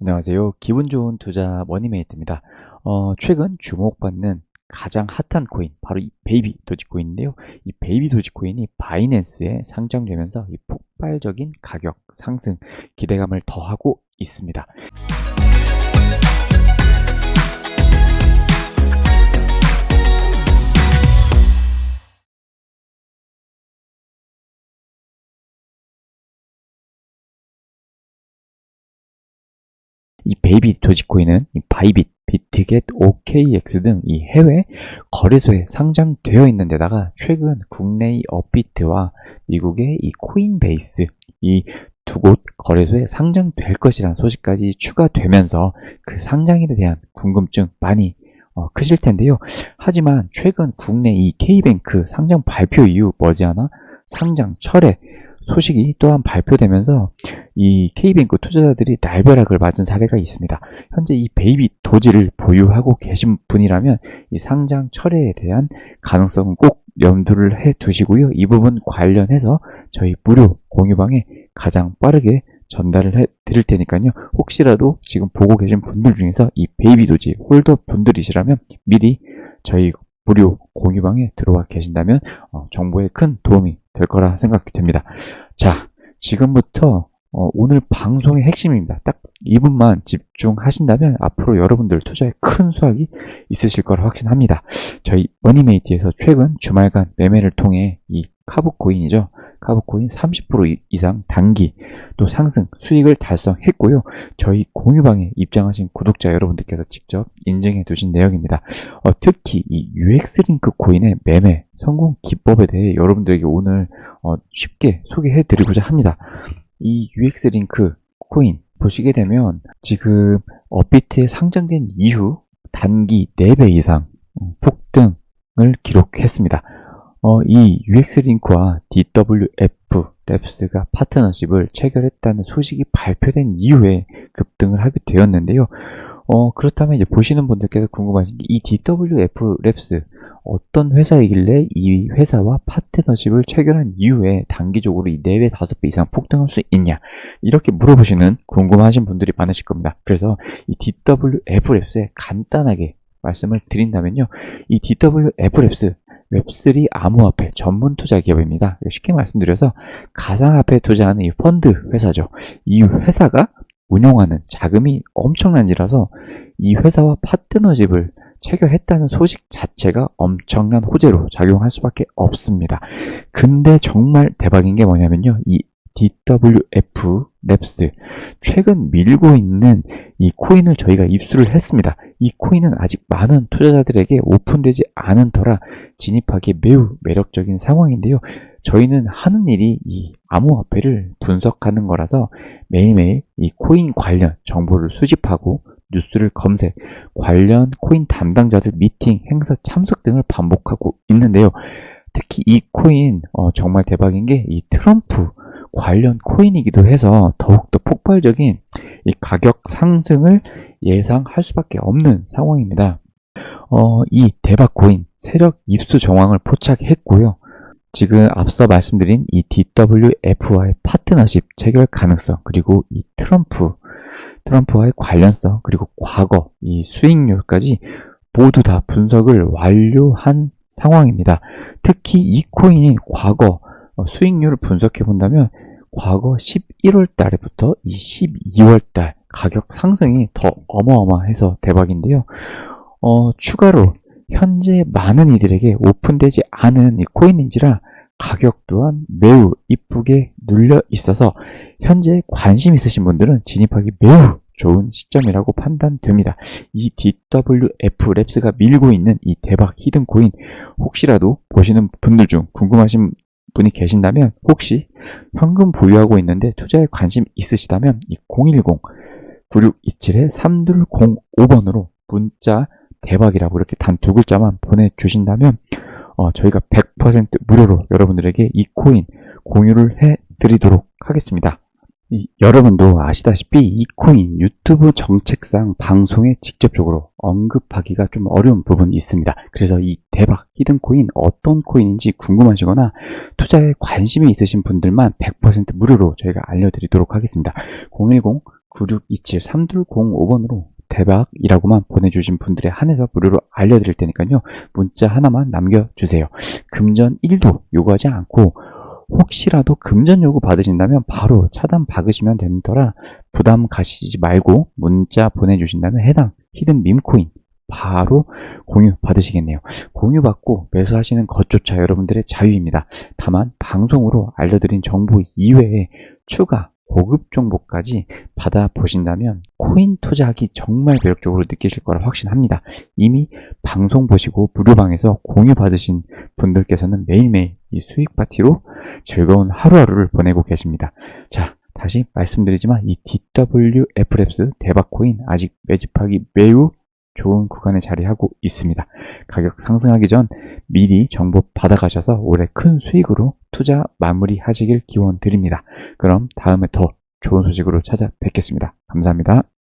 안녕하세요. 기분 좋은 투자 머니메이트입니다. 어, 최근 주목받는 가장 핫한 코인, 바로 이 베이비 도지코인인데요. 이 베이비 도지코인이 바이낸스에 상장되면서 이 폭발적인 가격 상승 기대감을 더하고 있습니다. 이 베이비 도지코인은 이 바이빗, 비트겟, OKX 등 이 해외 거래소에 상장되어 있는 데다가 최근 국내의 업비트와 미국의 이 코인베이스 이 두 곳 거래소에 상장될 것이라는 소식까지 추가되면서 그 상장에 대한 궁금증 많이 어, 크실 텐데요. 하지만 최근 국내 이 K뱅크 상장 발표 이후 머지않아 상장 철회 소식이 또한 발표되면서 이 K뱅크 투자자들이 날벼락을 맞은 사례가 있습니다. 현재 이 베이비 도지를 보유하고 계신 분이라면 이 상장 철회에 대한 가능성은 꼭 염두를 해 두시고요. 이 부분 관련해서 저희 무료 공유방에 가장 빠르게 전달을 해 드릴 테니까요. 혹시라도 지금 보고 계신 분들 중에서 이 베이비 도지 홀더 분들이시라면 미리 저희 무료 공유방에 들어와 계신다면 어, 정보에 큰 도움이 될 거라 생각이 됩니다. 자, 지금부터 어, 오늘 방송의 핵심입니다. 딱 2분만 집중하신다면 앞으로 여러분들 투자에 큰 수확이 있으실 거라 확신합니다. 저희 머니메이트에서 최근 주말간 매매를 통해 이 카브코인이죠. 카브코인 30% 이상 단기 또 상승 수익을 달성했고요. 저희 공유방에 입장하신 구독자 여러분들께서 직접 인증해 두신 내용입니다. 어, 특히 이 UX링크 코인의 매매 성공 기법에 대해 여러분들에게 오늘 어, 쉽게 소개해 드리고자 합니다. 이 UX링크 코인 보시게 되면 지금 업비트에 상장된 이후 단기 4배 이상 어, 폭등을 기록했습니다. 어, 이 UX링크와 DWF 랩스가 파트너십을 체결했다는 소식이 발표된 이후에 급등을 하게 되었는데요. 어, 그렇다면 이제 보시는 분들께서 궁금하신 게 이 DWF 랩스 어떤 회사이길래 이 회사와 파트너십을 체결한 이후에 단기적으로 이 4배, 5배 이상 폭등할 수 있냐 이렇게 물어보시는 궁금하신 분들이 많으실 겁니다. 그래서 이 DWF 랩스에 간단하게 말씀을 드린다면요. 이 DWF 랩스 웹3 암호화폐 전문 투자 기업입니다. 쉽게 말씀드려서 가상화폐 투자하는 이 펀드 회사죠. 이 회사가 운용하는 자금이 엄청난지라서 이 회사와 파트너십을 체결했다는 소식 자체가 엄청난 호재로 작용할 수밖에 없습니다. 근데 정말 대박인 게 뭐냐면요. 이 DWF 랩스 최근 밀고 있는 이 코인을 저희가 입수를 했습니다. 이 코인은 아직 많은 투자자들에게 오픈되지 않은 터라 진입하기 매우 매력적인 상황인데요. 저희는 하는 일이 이 암호화폐를 분석하는 거라서 매일매일 이 코인 관련 정보를 수집하고 뉴스를 검색, 관련 코인 담당자들 미팅, 행사 참석 등을 반복하고 있는데요. 특히 이 코인 어, 정말 대박인 게 이 트럼프 관련 코인이기도 해서 더욱더 폭발적인 이 가격 상승을 예상할 수밖에 없는 상황입니다. 어, 이 대박 코인 세력 입수 정황을 포착했고요. 지금 앞서 말씀드린 이 DWF와의 파트너십 체결 가능성 그리고 이 트럼프 트럼프와의 관련성 그리고 과거 이 수익률까지 모두 다 분석을 완료한 상황입니다. 특히 이 코인인 과거 어, 수익률을 분석해 본다면 과거 11월 달부터 이 12월 달 가격 상승이 더 어마어마해서 대박인데요. 어, 추가로 현재 많은 이들에게 오픈되지 않은 이 코인인지라 가격 또한 매우 이쁘게 눌려 있어서 현재 관심 있으신 분들은 진입하기 매우 좋은 시점이라고 판단됩니다. 이 DWF 랩스가 밀고 있는 이 대박 히든 코인 혹시라도 보시는 분들 중 궁금하신 분이 계신다면 혹시 현금 보유하고 있는데 투자에 관심 있으시다면 이 010-9627-3205번으로 문자 대박이라고 이렇게 단 두 글자만 보내주신다면 어, 저희가 100% 무료로 여러분들에게 이 코인 공유를 해 드리도록 하겠습니다. 이, 여러분도 아시다시피 이 코인 유튜브 정책상 방송에 직접적으로 언급하기가 좀 어려운 부분이 있습니다. 그래서 이 대박 히든 코인 어떤 코인인지 궁금하시거나 투자에 관심이 있으신 분들만 100% 무료로 저희가 알려드리도록 하겠습니다. 010 9627-3205번으로 대박이라고만 보내주신 분들에 한해서 무료로 알려드릴 테니까요. 문자 하나만 남겨주세요. 금전 1도 요구하지 않고 혹시라도 금전 요구 받으신다면 바로 차단 박으시면 되더라 부담 가시지 말고 문자 보내주신다면 해당 히든 밈코인 바로 공유 받으시겠네요. 공유 받고 매수하시는 것조차 여러분들의 자유입니다. 다만 방송으로 알려드린 정보 이외에 추가 고급 정보까지 받아보신다면 코인 투자하기 정말 매력적으로 느끼실 거라 확신합니다. 이미 방송 보시고 무료방에서 공유 받으신 분들께서는 매일매일 이 수익 파티로 즐거운 하루하루를 보내고 계십니다. 자, 다시 말씀드리지만 이 DWF랩스 대박 코인 아직 매집하기 매우 좋은 구간에 자리하고 있습니다. 가격 상승하기 전 미리 정보 받아가셔서 올해 큰 수익으로 투자 마무리 하시길 기원 드립니다. 그럼 다음에 더 좋은 소식으로 찾아뵙겠습니다. 감사합니다.